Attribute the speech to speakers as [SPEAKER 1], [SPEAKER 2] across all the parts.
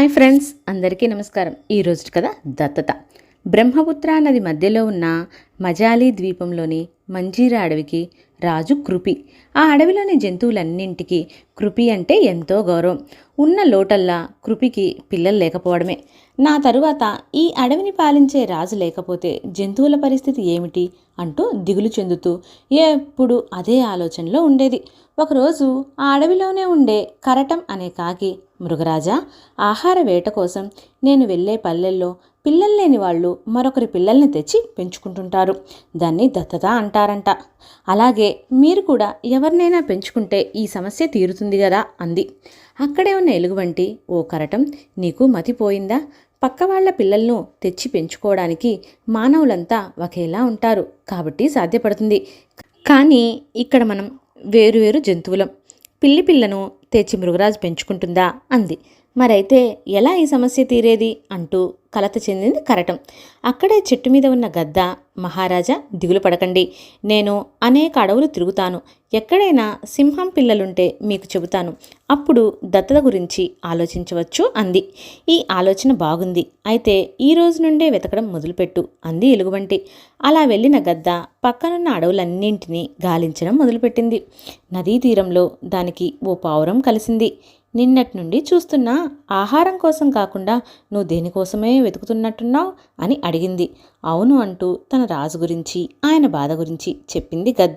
[SPEAKER 1] Hi friends అందరికీ నమస్కారం. ఈరోజు కథ దత్తత. బ్రహ్మపుత్ర నది మధ్యలో ఉన్న మజాలి ద్వీపంలోని మంజీరా అడవికి రాజు కృపి. ఆ అడవిలోని జంతువులన్నింటికి కృపి అంటే ఎంతో గౌరవం. ఉన్న లోటల్లా కృపికి పిల్లలు లేకపోవడమే. నా తరువాత ఈ అడవిని పాలించే రాజు లేకపోతే జంతువుల పరిస్థితి ఏమిటి అంటూ దిగులు చెందుతూ ఎప్పుడు అదే ఆలోచనలో ఉండేది. ఒకరోజు ఆ అడవిలోనే ఉండే కరటం అనే కాకి మృగరాజా ఆహార వేట కోసం నేను వెళ్ళే పల్లెల్లో పిల్లలు లేని వాళ్ళు మరొకరి పిల్లల్ని తెచ్చి పెంచుకుంటుంటారు. దాన్ని దత్తత అంటారంట. అలాగే మీరు కూడా ఎవరినైనా పెంచుకుంటే ఈ సమస్య తీరుతుంది కదా అంది. అక్కడే ఉన్న ఎలుగుబంటి ఓ కరటం నీకు మతిపోయిందా పక్క వాళ్ళ పిల్లలను తెచ్చి పెంచుకోవడానికి మానవులంతా ఒకేలా ఉంటారు కాబట్టి సాధ్యపడుతుంది. కానీ ఇక్కడ మనం వేరువేరు జంతువులం. పిల్లి పిల్లను తెచ్చి మృగరాజు పెంచుకుంటుందా? అంది. మరైతే ఎలా ఈ సమస్య తీరేది? అంటూ కలత చెందింది కరటం. అక్కడే చెట్టు మీద ఉన్న గద్ద మహారాజా దిగులు పడకండి. నేను అనేక అడవులు తిరుగుతాను. ఎక్కడైనా సింహం పిల్లలుంటే మీకు చెబుతాను. అప్పుడు దత్తత గురించి ఆలోచించవచ్చు అంది. ఈ ఆలోచన బాగుంది. అయితే ఈ రోజు నుండే వెతకడం మొదలుపెట్టు అంది ఎలుగుబంటి. అలా వెళ్ళిన గద్ద పక్కనున్న అడవులన్నింటినీ గాలించడం మొదలుపెట్టింది. నదీ తీరంలో దానికి ఓ పావురం కలిసింది. నిన్నటి నుండి చూస్తున్నా ఆహారం కోసం కాకుండా నువ్వు దేనికోసమే వెతుకుతున్నట్టున్నావు అని అడిగింది. అవును అంటూ తన రాజు గురించి ఆయన బాధ గురించి చెప్పింది గద్ద.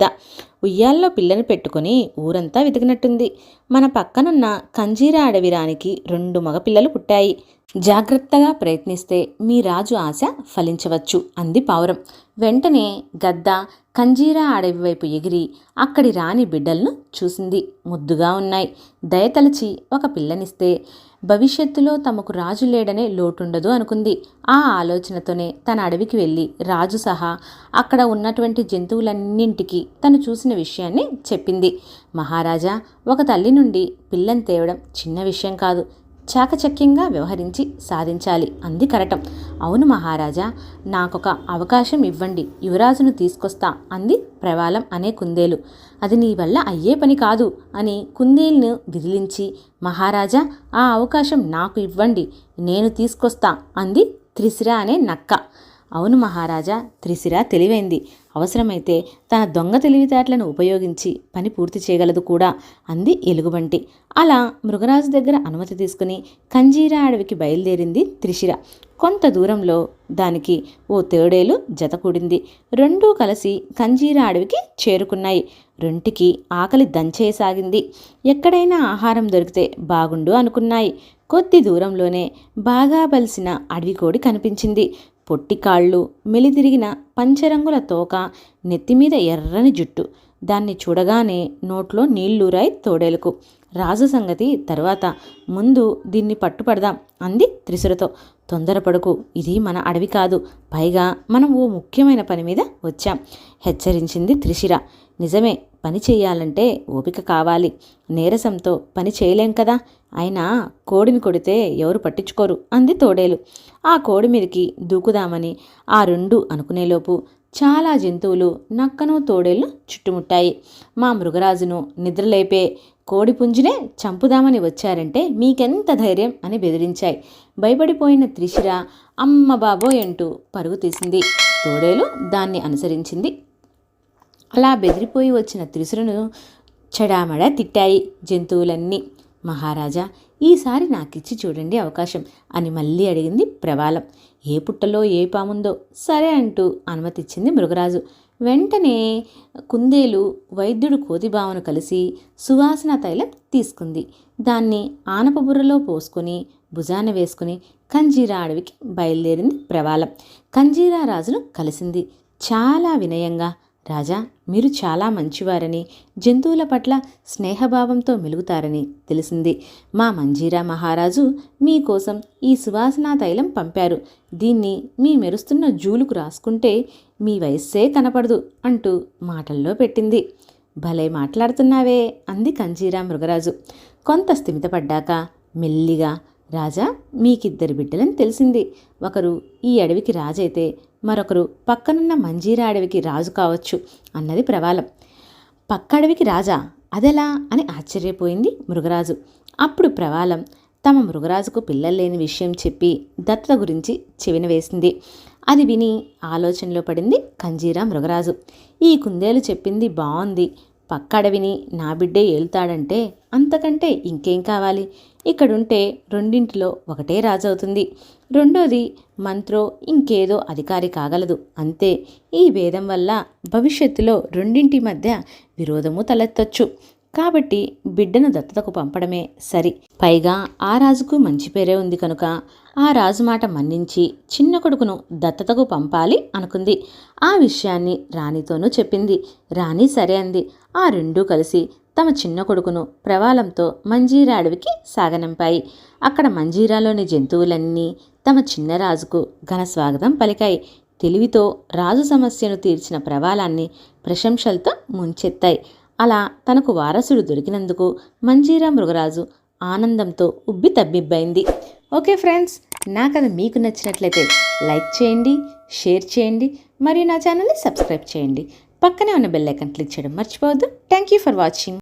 [SPEAKER 1] ఉయ్యాల్లో పిల్లని పెట్టుకుని ఊరంతా వెతికినట్టుంది. మన పక్కనున్న కంజీరా అడవిరానికి రెండు మగపిల్లలు పుట్టాయి. జాగ్రత్తగా ప్రయత్నిస్తే మీ రాజు ఆశ ఫలించవచ్చు అంది పావురం. వెంటనే గద్ద కంజీరా అడవి వైపు ఎగిరి అక్కడి రాణి బిడ్డలను చూసింది. ముద్దుగా ఉన్నాయి. దయతలచి ఒక పిల్లనిస్తే భవిష్యత్తులో తమకు రాజు లేడనే లోటుండదు అనుకుంది. ఆ ఆలోచనతోనే తన అడవికి వెళ్ళి రాజు సహా అక్కడ ఉన్నటువంటి జంతువులన్నింటికి తను చూసిన విషయాన్ని చెప్పింది. మహారాజా ఒక తల్లి నుండి పిల్లని తేవడం చిన్న విషయం కాదు. చాకచక్యంగా వ్యవహరించి సాధించాలి. అంది కరటం. అవును మహారాజా నాకొక అవకాశం ఇవ్వండి. యువరాజును తీసుకొస్తా అంది ప్రవాలం అనే కుందేలు. అది నీ వల్ల అయ్యే పని కాదు అని కుందేలును విదిలించి మహారాజా ఆ అవకాశం నాకు ఇవ్వండి. నేను తీసుకొస్తా అంది త్రిశిర అనే నక్క. అవును మహారాజా త్రిశిర తెలివైంది. అవసరమైతే తన దొంగ తెలివితేటలను ఉపయోగించి పని పూర్తి చేయగలదు కూడా అంది ఎలుగుబంటి. అలా మృగరాజు దగ్గర అనుమతి తీసుకుని కంజీరా అడవికి బయలుదేరింది త్రిశిర. కొంత దూరంలో దానికి ఓ తేడేలు జతకూడింది రెండూ కలిసి కంజీరా అడవికి చేరుకున్నాయి. రెంటికి ఆకలి దంచేయసాగింది. ఎక్కడైనా ఆహారం దొరికితే బాగుండు అనుకున్నాయి. కొద్ది దూరంలోనే బాగా బలిసిన అడవికోడి కనిపించింది. పొట్టి కాళ్ళు మెలితిరిగిన పంచరంగుల తోక నెత్తిమీద ఎర్రని జుట్టు. దాన్ని చూడగానే నోట్లో నీళ్ళురాయి తోడేలకు. రాజు సంగతి తర్వాత. ముందు దీన్ని పట్టుపడదాం అంది త్రిసురతో. తొందరపడకు. ఇది మన అడవి కాదు. పైగా మనం ఓ ముఖ్యమైన పని మీద వచ్చాం. హెచ్చరించింది త్రిశిర. నిజమే పని చేయాలంటే ఓపిక కావాలి. నీరసంతో పని చేయలేం కదా? అయినా కోడిని కొడితే ఎవరు పట్టించుకోరు అంది తోడేలు. ఆ కోడి మీదకి దూకుదామని ఆ రెండు అనుకునేలోపు చాలా జంతువులు నక్కను తోడేళ్ళు చుట్టుముట్టాయి. మా మృగరాజును నిద్రలేపే కోడి పుంజునే చంపుదామని వచ్చారంటే మీకెంత ధైర్యం అని బెదిరించాయి. భయపడిపోయిన త్రిశిర అమ్మ బాబోయ్ అంటూ పరుగు తీసింది. తోడేలు దాన్ని అనుసరించింది. అలా బెదిరిపోయి వచ్చిన త్రిశురను చెడామడా తిట్టాయి జంతువులన్నీ. మహారాజా ఈసారి నాకిచ్చి చూడండి అవకాశం అని మళ్ళీ అడిగింది ప్రవాలం. ఏ పుట్టలో ఏ పాముందో సరే అంటూ అనుమతిచ్చింది మృగరాజు. వెంటనే కుందేలు వైద్యుడు కోతిబావను కలిసి సువాసన తైలం తీసుకుంది. దాన్ని ఆనప బుర్రలో పోసుకొని భుజాన వేసుకుని కంజీరా అడవికి బయలుదేరింది ప్రవాలం. కంజీరా రాజును కలిసింది. చాలా వినయంగా రాజా మీరు చాలా మంచివారని జంతువుల పట్ల స్నేహభావంతో మెలుగుతారని తెలిసింది. మా మంజీరా మహారాజు మీకోసం ఈ సువాసనా తైలం పంపారు. దీన్ని మీ మెరుస్తున్న జూలుకు రాసుకుంటే మీ వయస్సే కనపడదు అంటూ మాటల్లో పెట్టింది. భలే మాట్లాడుతున్నావే అంది కంజీరా మృగరాజు. కొంత స్థిమితపడ్డాక మెల్లిగా రాజా మీకిద్దరు బిడ్డలని తెలిసింది. ఒకరు ఈ అడవికి రాజైతే మరొకరు పక్కనున్న మంజీరా అడవికి రాజు కావచ్చు అన్నది ప్రవాలం. పక్క అడవికి రాజా అదెలా అని ఆశ్చర్యపోయింది మృగరాజు. అప్పుడు ప్రవాలం తమ మృగరాజుకు పిల్లలు లేని విషయం చెప్పి దత్తత గురించి చెవిన వేసింది. అది విని ఆలోచనలో పడింది కంజీరా మృగరాజు. ఈ కుందేలు చెప్పింది బాగుంది పక్క అడవిని నా బిడ్డే ఏలుతాడంటే అంతకంటే ఇంకేం కావాలి? ఇక్కడుంటే రెండింటిలో ఒకటే రాజవుతుంది. రెండోది మంత్రో ఇంకేదో అధికారి కాగలదు. అంతే. ఈ భేదం వల్ల భవిష్యత్తులో రెండింటి మధ్య విరోధము తలెత్తొచ్చు. కాబట్టి బిడ్డను దత్తతకు పంపడమే సరి. పైగా ఆ రాజుకు మంచి పేరే ఉంది కనుక ఆ రాజు మాట మన్నించి చిన్న కొడుకును దత్తతకు పంపాలి అనుకుంది. ఆ విషయాన్ని రాణితోనూ చెప్పింది. రాణి సరే అంది. ఆ రెండూ కలిసి తమ చిన్న కొడుకును ప్రవాలంతో మంజీరా అడవికి సాగనంపాయి. అక్కడ మంజీరాలోని జంతువులన్నీ తమ చిన్న రాజుకు ఘన స్వాగతం పలికాయి. తెలివితో రాజు సమస్యను తీర్చిన ప్రవాలాన్ని ప్రశంసలతో ముంచెత్తాయి. అలా తనకు వారసుడు దొరికినందుకు మంజీరా మృగరాజు ఆనందంతో ఉబ్బి తబ్బిబ్బైంది. ఓకే ఫ్రెండ్స్ నా కథ మీకు నచ్చినట్లయితే లైక్ చేయండి షేర్ చేయండి మరియు నా ఛానల్ని సబ్స్క్రైబ్ చేయండి. పక్కనే ఉన్న బెల్ ఐకాన్ క్లిక్ చేయడం మర్చిపోవద్దు. Thank you for watching.